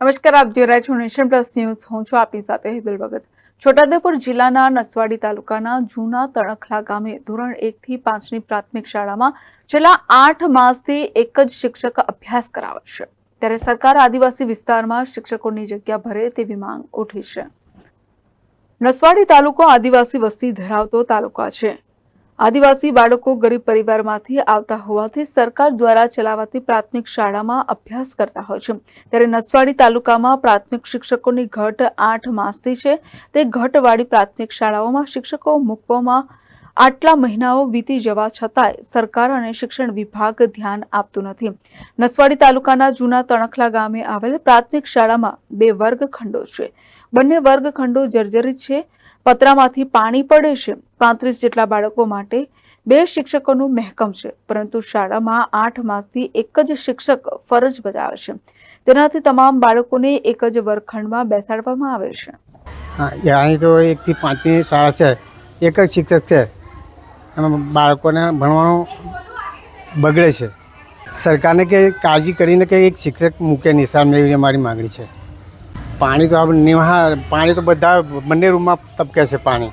નમસ્કાર, આપ જોઈ રહ્યા છો નેશન પ્લસ ન્યૂઝ. હું છું આપની સાથે હેદલ ભગત. છોટાઉદેપુર જિલ્લાના નસવાડી તાલુકાના જૂના તણખલા ગામે ધોરણ એક થી પાંચની પ્રાથમિક શાળામાં છેલ્લા આઠ માસથી એક જ શિક્ષક અભ્યાસ કરાવે છે. ત્યારે સરકાર આદિવાસી વિસ્તારમાં શિક્ષકોની જગ્યા ભરે તેવી માંગ ઉઠી છે. નસવાડી તાલુકો આદિવાસી વસ્તી ધરાવતો તાલુકા છે. આદિવાસી બાળકો ગરીબ પરિવારમાંથી આવતા હોવાથી સરકાર દ્વારા ચલાવાતી પ્રાથમિક શાળામાં અભ્યાસ કરતા હોય છે. ત્યારે નસવાડી તાલુકામાં પ્રાથમિક શિક્ષકોની ઘટ આઠ માસથી છે. તે ઘટવાળી પ્રાથમિક શાળાઓમાં શિક્ષકો મૂકવામાં આટલા મહિનાઓ વીતી જવા છતાંય સરકાર અને શિક્ષણ વિભાગ ધ્યાન આપતું નથી. નસવાડી તાલુકાના જૂના તણખલા ગામે આવેલ પ્રાથમિક શાળામાં બે વર્ગખંડો છે. બંને વર્ગખંડો જર્જરિત છે. પતરામાંથી પાણી પડે છે. પાંત્રીસ જેટલા બાળકો માટે બે શિક્ષકોનું મહેકમ છે. પરંતુ શાળામાં આઠ માસથી એક જ શિક્ષક ફરજ બજાવે છે. તેનાથી તમામ બાળકોને એક જ વર્ગખંડમાં બેસાડવામાં આવે છે. અહીં તો એકથી પાંચની શાળા છે. એક જ શિક્ષક છે. એમાં બાળકોને ભણવાનું બગડે છે. સરકારને કે કાળજી કરીને કે એક શિક્ષક મૂકે નિશાન મેળવીને મારી માગણી છે. પાણી તો આપણે નિવાહ પાણી તો બધા બંને રૂમમાં તપકે છે પાણી.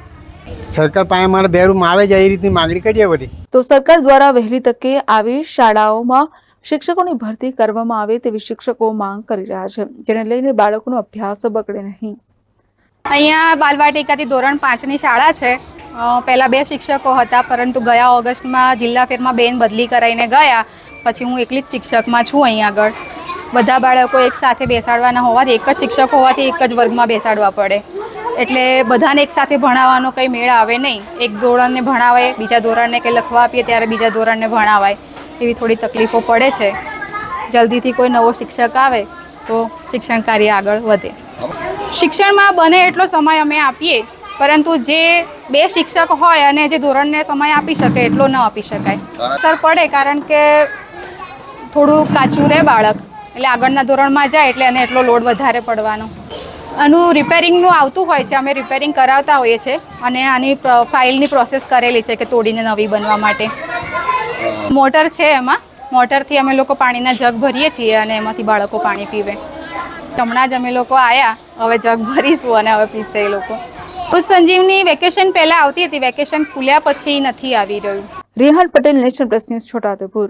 સરકાર પાસે અમારે બે રૂમ આવે જાય એ રીતની માંગણી કરીએ બધી. તો સરકાર દ્વારા વહેલી તકે આવી શાળાઓમાં શિક્ષકોની ભરતી કરવામાં આવે તેવી શિક્ષકો માંગ કરી રહ્યા છે જેને લઈને બાળકોનો અભ્યાસ બગડે નહીં. અહીંયા બાલવાટિકાથી ધોરણ પાંચની શાળા છે. પહેલાં બે શિક્ષકો હતા પરંતુ ગયા ઓગસ્ટમાં જિલ્લા ફેરમાં બેન બદલી કરાવીને ગયા. પછી હું એકલી જ શિક્ષકમાં છું અહીં આગળ. બધા બાળકો એક સાથે બેસાડવાના હોવાથી એક જ શિક્ષક હોવાથી એક જ વર્ગમાં બેસાડવા પડે. એટલે બધાને એક સાથે ભણાવવાનો કંઈ મેળ આવે નહીં. એક ધોરણને ભણાવે બીજા ધોરણને કંઈ લખવા આપીએ ત્યારે બીજા ધોરણને ભણાવાય. એવી થોડી તકલીફો પડે છે. જલ્દીથી કોઈ નવો શિક્ષક આવે તો શિક્ષણ કાર્ય આગળ વધે. શિક્ષણમાં બને એટલો સમય અમે આપીએ પરંતુ જે બે શિક્ષક હોય અને જે ધોરણને સમય આપી શકે એટલો ન આપી શકાય. અસર પડે કારણ કે થોડું કાચું રહે બાળક. એટલે આગળના ધોરણમાં જાય એટલે એને એટલો લોડ વધારે પડવાનો. આનું રિપેરિંગનું આવતું હોય છે, અમે રિપેરિંગ કરાવતા હોઈએ છીએ અને આની ફાઇલની પ્રોસેસ કરેલી છે કે તોડીને નવી બનવા માટે. મોટર છે એમાં, મોટરથી અમે લોકો પાણીના જગ ભરીએ છીએ અને એમાંથી બાળકો પાણી પીવે. હમણાં જ અમે લોકો આવ્યા હવે જગ ભરીશું અને હવે પીશે એ લોકો. તો સંજીવની વેકેશન પહેલાં આવતી હતી વેકેશન ખુલ્યા પછી નથી આવી રહ્યું. Rehan Patel national press news, Chhotaudepur.